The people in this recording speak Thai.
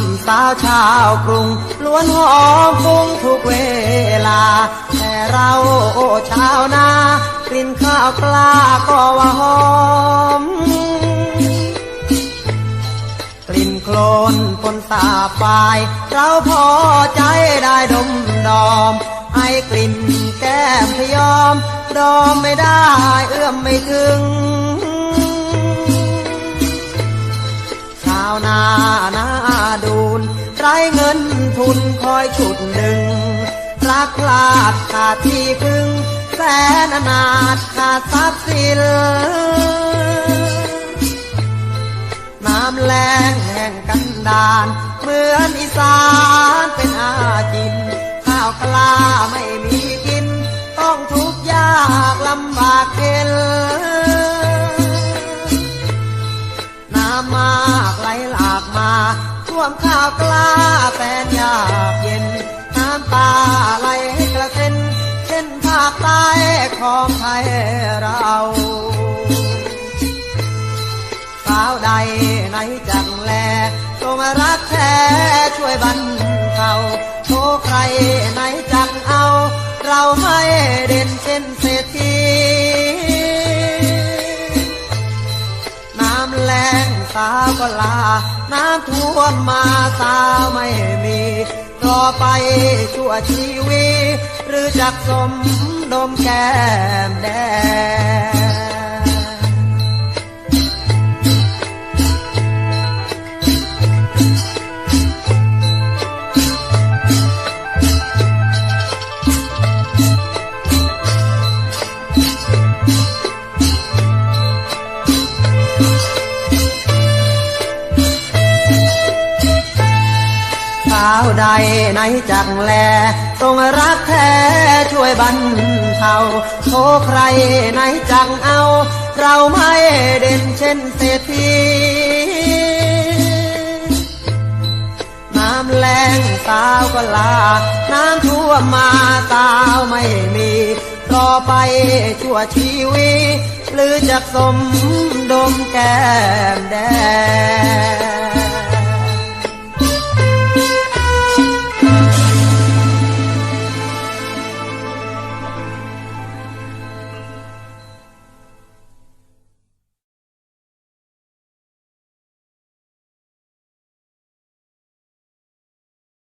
ำสาวชาวกรุง ล้วนหอมฟุ้งทุกเวลา แต่เราโอ้ชาวนากลิ่นข้าวกล้าก็ว่าหอม กลิ่นโคลนปนสาบไฟเราพอใจได้ดมดอมให้กลิ่นแก้มพยอม ดอมไม่ได้เอื้อมไม่ถึง คอยฉุดดึงรักลาดขาดที่พึ่ง แสนอนาถขาดทรัพย์สินน้ำแรงแห่งกันดานเหมือนอีสานเป็นอาจิน ข้าวกล้าไม่มีกิน ต้องทุกข์ยากลำบากเข็นน้ำมากไหลหลากมา ท่วมข้าวกล้าแสนยากเย็น น้ำตาไหลกระเซ็นเช่นภาคใต้ของไทยเราสาวใดไหนจังแลจงรักแท้ช่วยบรรเทาโชใครไหนจังเอา เราไม่เด่นเช่นเศรษฐี ก็ลา น้ำท่วมมาสาไม่มีต่อไปชั่วชีวิตหรือจักสมดมแก้มแดง ใดไหนจักแลต้องรักแท้ช่วยบรรเทาโทใครไหนจังเอา เราไม่เด่นเช่นเศรษฐีน้ำแรงสาวก็ลา น้ำท่วมมาสาวไม่มีต่อไปชั่วชีวิตหรือจะสมดมแก้มแดง